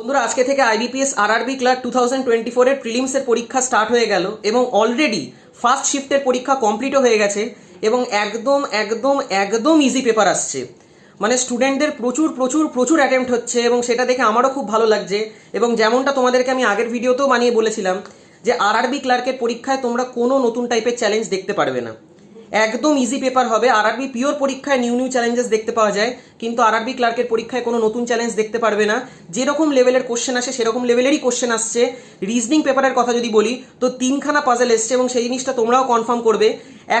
বন্ধুরা, আজকে থেকে IBPS RRB clerk two thousand twenty ফোরের প্রিলিমসের পরীক্ষা স্টার্ট হয়ে গেল এবং অলরেডি ফার্স্ট শিফটের পরীক্ষা কমপ্লিটও হয়ে গেছে এবং একদম একদম একদম ইজি পেপার আসছে। মানে স্টুডেন্টদের প্রচুর প্রচুর প্রচুর অ্যাটেম্প্ট হচ্ছে এবং সেটা দেখে আমারও খুব ভালো লাগছে এবং যেমনটা তোমাদেরকে আমি আগের ভিডিওতেও বানিয়ে বলেছিলাম যে আরআরবি ক্লার্কের পরীক্ষায় তোমরা কোনো নতুন টাইপের চ্যালেঞ্জ দেখতে পারবে না। একদম ইজি পেপার হবে। আরআরবি পিওর পরীক্ষায় নিউ নিউ চ্যালেঞ্জেস দেখতে পাওয়া যায়। কিন্তু আরআরবি ক্লার্কের পরীক্ষায় কোনো নতুন চ্যালেঞ্জ দেখতে পারবে না। যেরকম লেভেলের কোশ্চেন আসে, সেরকম লেভেলেরই কোশ্চেন আসছে। রিজনিং পেপারের কথা যদি বলি, তো তিনখানা পাজেল এসছে এবং সেই জিনিসটা তোমরাও কনফার্ম করবে।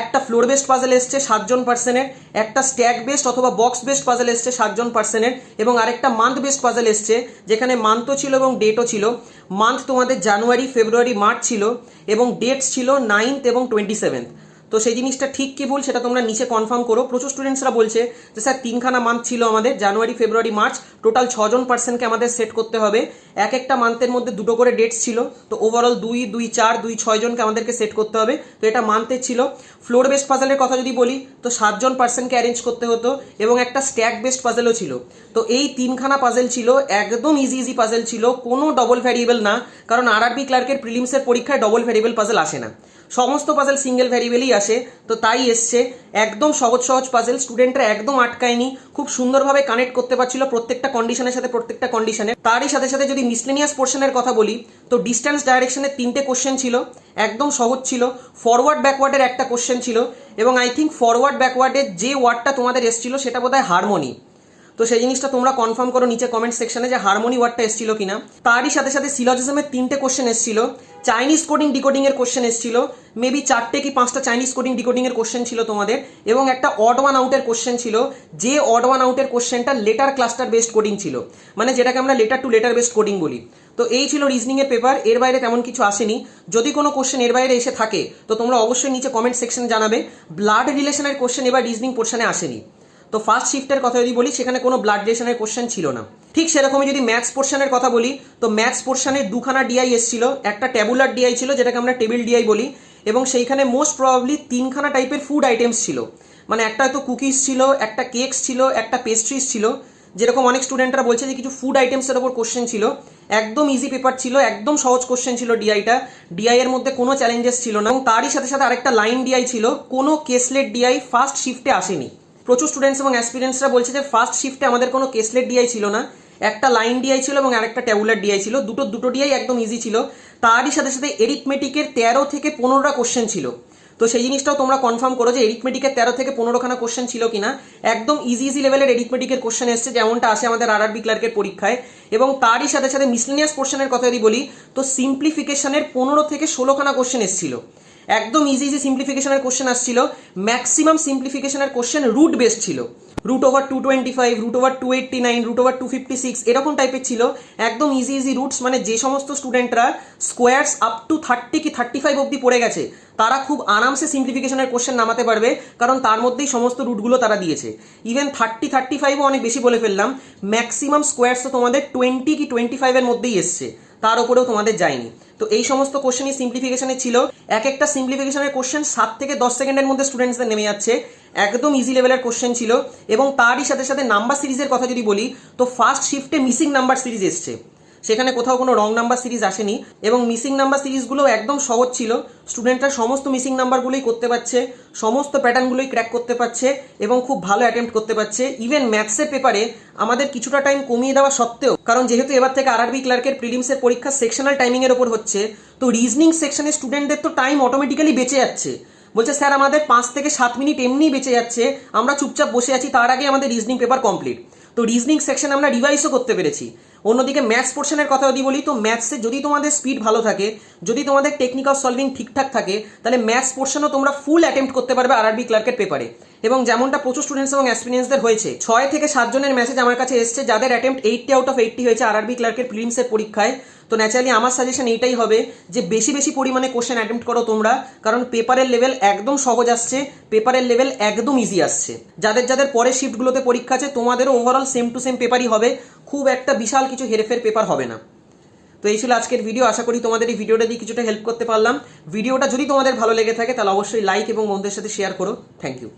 একটা ফ্লোর বেসড পাজেল এসছে সাতজন পার্সেনের একটা স্ট্যাক বেসড অথবা বক্স বেসড পাজেল এসছে সাতজন পার্সেনের এবং আরেকটা মান্থ বেসড পাজেল এসছে, যেখানে মান্থও ছিল এবং ডেটও ছিল। মান্থ তোমাদের জানুয়ারি, ফেব্রুয়ারি, মার্চ ছিল, এবং ডেটস ছিল নাইনথ এবং টোয়েন্টি সেভেন্থ তো সেই জিনিসটা ঠিক কি ভুল সেটা তোমরা নিচে কনফার্ম করো। প্রচুর স্টুডেন্টসরা বলছে যে, স্যার, তিনখানা মান্থ ছিল আমাদের জানুয়ারি ফেব্রুয়ারি মার্চ টোটাল ছজন পার্সেন্টকে আমাদের সেট করতে হবে। এক একটা মান্থের মধ্যে দুটো করে ডেটস ছিল। তো ওভারঅল দুই দুই, চার, দুই ছয়জনকে আমাদেরকে সেট করতে হবে। তো এটা মান্থের ছিল। ফ্লোর বেসড পাজেলের কথা যদি বলি, তো সাতজন পার্সেন্টকে অ্যারেঞ্জ করতে হতো এবং একটা স্ট্যাক বেসড পাজেলও ছিল। তো এই তিনখানা পাজেল ছিল, একদম ইজি ইজি পাজেল ছিল। কোনো ডবল ভ্যারিয়েবল না, কারণ আর আরআরবি ক্লার্কের প্রিলিমসের পরীক্ষায় ডবল ভ্যারিয়েবল পাজেল আসে না। সমস্ত পাজেল সিঙ্গেল ভ্যারিয়েবলই আসে, তো তাই এসছে। একদম সহজ সহজ পাজেল স্টুডেন্টরা একদম আটকায়নি। খুব সুন্দরভাবে কানেক্ট করতে পারছিল প্রত্যেকটা কন্ডিশনের সাথে প্রত্যেকটা কন্ডিশনে তারই সাথে সাথে যদি মিসলেনিয়াস পোর্শনের কথা বলি, তো ডিস্টেন্স ডাইরেকশনের তিনটে কোশ্চেন ছিল। একদম সহজ ছিল। ফরওয়ার্ড ব্যাকওয়ার্ডের একটা কোশ্চেন ছিল। এবং আই থিঙ্ক ফরওয়ার্ড ব্যাকওয়ার্ডের যে ওয়ার্ডটা তোমাদের এসেছিল, সেটা বোধহয় হারমোনি তো সেই জিনিসটা তোমরা কনফার্ম করো নিচে কমেন্ট সেকশনে যে হারমোনি ওয়ার্ডটা এসেছিল কিনা। তারই সাথে সাথে সিলজিজমের তিনটে কোশ্চেন এসেছিল। চাইনিজ কোডিং ডিকোডিং এর কোশ্চেন এসেছিল। মেবি চারটে কি পাঁচটা চাইনিজ কোডিং ডিকোডিং এর কোশ্চেন ছিল তোমাদের। এবং একটা অড ওয়ান আউটের কোশ্চেন ছিল। যে অড ওয়ান আউটের কোশ্চেনটা লেটার ক্লাস্টার বেসড কোডিং ছিল। মানে যেটাকে আমরা letter to letter based coding বলি। তো এই ছিল রিজনিং এর পেপার এর বাইরে তেমন কিছু আসেনি। যদি কোনো কোশ্চেন এর বাইরে এসে থাকে, তো তোমরা অবশ্যই নিচে কমেন্ট সেকশনে জানাবে। ব্লাড রিলেশনের কোশ্চেন এবার রিজনিং পোর্শনে আসেনি। তো ফার্স্ট শিফটের কথা যদি বলি, সেখানে কোনো ব্লাড রিলেশনের কোশ্চেন ছিল না। ঠিক সেরকমই যদি ম্যাথস পোর্শনের কথা বলি, তো ম্যাথস পোর্শনে দুখানা ডিআই এসেছিল, একটা ট্যাবুলার ডিআই ছিল, যেটাকে আমরা টেবিল ডিআই বলি, এবং সেইখানে মোস্ট প্রবাবলি তিনখানা টাইপের ফুড আইটেমস ছিল। মানে একটা হয়তো কুকিজ ছিল, একটা কেকস ছিল, একটা পেস্ট্রিজ ছিল। যেরকম অনেক স্টুডেন্টরা বলছে যে, কিছু ফুড আইটেমসের ওপর কোশ্চেন ছিল। একদম ইজি পেপার ছিল, একদম সহজ কোশ্চেন ছিল ডিআইটা ডিআই এর মধ্যে কোনো চ্যালেঞ্জেস ছিল না, এবং তারই সাথে সাথে আরেকটা লাইন ডিআই ছিল। কোনো কেসলেট ডিআই ফার্স্ট শিফটে আসেনি। প্রচুর স্টুডেন্টস এবং অ্যাসপিরেন্টসরা বলছে যে ফার্স্ট শিফটে আমাদের কোনো কেসলেট ডিআই ছিল না। একটা লাইন ডিআই ছিল এবং আরেকটা ট্যাবুলার ডিআই ছিল। দুটো দুটো ডিআই একদম ইজি ছিল। তারই সাথে সাথে এরিথমেটিকের তেরো থেকে পনেরোটা কোশ্চেন ছিল। তো সেই জিনিসটাও তোমরা কনফার্ম করো যে এরিথমেটিকের তেরো থেকে পনেরোখানা কোশ্চেন ছিল কিনা। একদম ইজি ইজি লেভেলের এরিথমেটিকের কোশ্চেন এসছে, যেমনটা আসে আমাদের আর আরবি ক্লার্কের পরীক্ষায়। এবং তারই সাথে সাথে মিসলিনিয়াস পোর্শনের কথা যদি বলি, তো সিম্পলিফিকেশনের পনেরো থেকে ষোলোখানা কোশ্চেন এসেছিল। একদম ইজি ইজি সিম্পলিফিকেশনের কোশ্চেন আসছিল। ম্যাক্সিমাম সিম্পলিফিকেশনের কোশ্চেন রুট বেসড ছিল। Root over two twenty five root over two eighty nine root over two fifty six এরকম টাইপের ছিল। একদম ইজি ইজি রুটস মানে যে সমস্ত স্টুডেন্টরা স্কোয়ার্স আপ টু থার্টি কি থার্টি ফাইভ অব্দি পড়ে গেছে, তারা খুব আরামসে সিম্পলিফিকেশনের কোশ্চেন নামাতে পারবে, কারণ তার মধ্যেই সমস্ত রুটগুলো তারা দিয়েছে। ইভেন থার্টি থার্টি ফাইভও অনেক বেশি বলে ফেললাম। ম্যাক্সিমাম স্কোয়ার্স তো তোমাদের টোয়েন্টি কি টোয়েন্টি ফাইভের মধ্যেই এসছে। তার উপরেও তোমাদের যায়নি। তো এই সমস্ত কোশ্চেনই সিম্পলিফিকেশনে ছিল। এক একটা সিম্পলিফিকেশনের কোশ্চেন সাত থেকে দশ সেকেন্ডের মধ্যে স্টুডেন্টসদের নেমে যাচ্ছে। একদম ইজি লেভেলের কোশ্চেন ছিল। এবং তারই সাথে সাথে নাম্বার সিরিজের কথা যদি বলি, তো ফার্স্ট শিফটে মিসিং নাম্বার সিরিজ এসছে। সেখানে কোথাও কোনো রং নাম্বার সিরিজ আসেনি এবং মিসিং নাম্বার সিরিজগুলো একদম সহজ ছিল। স্টুডেন্টরা সমস্ত মিসিং নাম্বারগুলোই করতে পারছে, সমস্ত প্যাটার্নগুলোই ক্র্যাক করতে পারছে এবং খুব ভালো অ্যাটেম্প্ট করতে পারছে। ইভেন ম্যাথসের পেপারে আমাদের কিছুটা টাইম কমিয়ে দেওয়া সত্ত্বেও, কারণ যেহেতু এবার থেকে আরআরবি ক্লার্কের প্রিলিমসের পরীক্ষা সেকশনাল টাইমিংয়ের ওপর হচ্ছে, তো রিজনিং সেকশনের স্টুডেন্টদের তো টাইম অটোমেটিক্যালি বেঁচে যাচ্ছে। বলছে, স্যার, আমাদের পাঁচ থেকে সাত মিনিট এমনিই বেঁচে যাচ্ছে। আমরা চুপচাপ বসে আছি, তার আগে আমাদের রিজনিং পেপার কমপ্লিট। তো রিজনিং সেকশন আমরা রিভাইসও করতে পেরেছি। অন্যদিকে ম্যাথস পোর্শনের কথা যদি বলি, তো ম্যাথসে যদি তোমাদের স্পিড ভালো থাকে, যদি তোমাদের টেকনিক্যাল সলভিং ঠিকঠাক থাকে, তাহলে ম্যাথস পোর্শনও তোমরা ফুল অ্যাটেম্প্ট করতে পারবে আর আরআরবি ক্লার্কের পেপারে এবং যেমনটা প্রচুর স্টুডেন্টস এবং এক্সপিরিয়েন্সদের হয়েছে, ছয় থেকে সাতজনের মেসেজ আমার কাছে এসছে, যাদের attempt eighty out of eighty হয়েছে আর আরআরবি ক্লার্কের প্রিলিমসের পরীক্ষায়। তো ন্যাচারালি আমার সাজেশন এইটাই হবে যে বেশি বেশি পরিমাণে কোশ্চেন অ্যাটেম্প্ট করো তোমরা। কারণ পেপারের লেভেল একদম সহজ আসছে পেপারের লেভেল একদম ইজি আসছে। যাদের যাদের পরের শিফটগুলোতে পরীক্ষা আছে, তোমাদেরও ওভারঅল সেম টু সেম পেপারই হবে। খুব একটা বিশাল কিছু হেরেফের পেপার হবে না। তো এই ছিল আজকের ভিডিও আশা করি তোমাদের এই ভিডিওটা দিয়ে কিছুটা হেল্প করতে পারলাম। ভিডিওটা যদি তোমাদের ভালো লেগে থাকে, তাহলে অবশ্যই লাইক এবং বন্ধুদের সাথে শেয়ার করো। Thank you